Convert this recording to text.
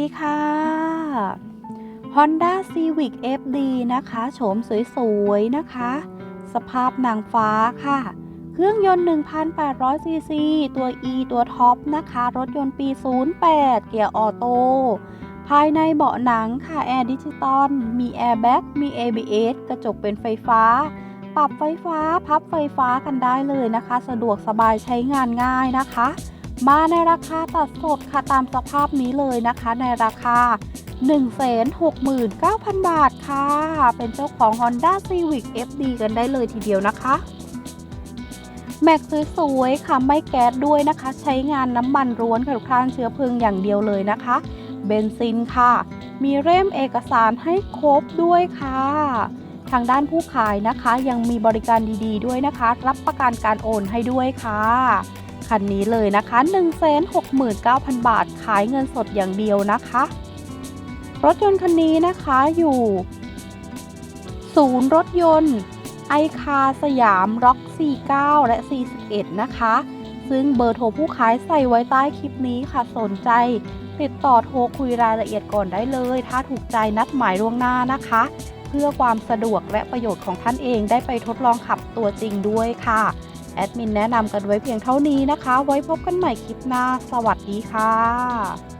ดีค่ะ Honda Civic FD นะคะ โฉมสวยๆ นะคะ สภาพนางฟ้าค่ะ เครื่องยนต์ 1,800 ซีซี ตัว E ตัวท็อปนะคะ รถยนต์ปี 08 เกียร์ออโต้ ภายในเบาะหนังค่ะ แอร์ดิจิตอล มีแอร์แบ็กมี ABS กระจกเป็นไฟฟ้า ปรับไฟฟ้า พับไฟฟ้ากันได้เลยนะคะ สะดวกสบายใช้งานง่ายนะคะ มาในราคาตัดสดค่ะตามสภาพนี้เลยนะคะในราคา 169,000 บาทค่ะ เป็นเจ้าของ Honda Civic FD กันได้เลยทีเดียวนะคะ แม็กสวยๆค่ะไม่แก๊สด้วยนะคะ ใช้งานน้ำมันร้วนค่ะทุกท่านเชื้อเพลิงอย่างเดียวเลยนะคะ เบนซินค่ะ มีเล่มเอกสารให้ครบด้วยค่ะ ทางด้านผู้ขายนะคะยังมีบริการดีๆด้วยนะคะ รับประกันการโอนให้ด้วยค่ะ คันนี้เลยนะคะ 169,000 บาทขายเงินสดอย่างเดียวนะคะ รถยนต์คันนี้นะคะอยู่ ศูนย์รถยนต์ไอคาสยามร็อก 49 และ 41 นะคะ ซึ่งเบอร์โทรผู้ขายใส่ไว้ใต้คลิปนี้ค่ะสนใจติดต่อโทรคุยรายละเอียดก่อนได้เลย ถ้าถูกใจนัดหมายล่วงหน้านะคะ เพื่อความสะดวกและประโยชน์ของท่านเองได้ไปทดลองขับตัวจริงด้วยค่ะ แอดมินแนะนำกันไว้เพียงเท่านี้นะคะ ไว้พบกันใหม่คลิปหน้า สวัสดีค่ะ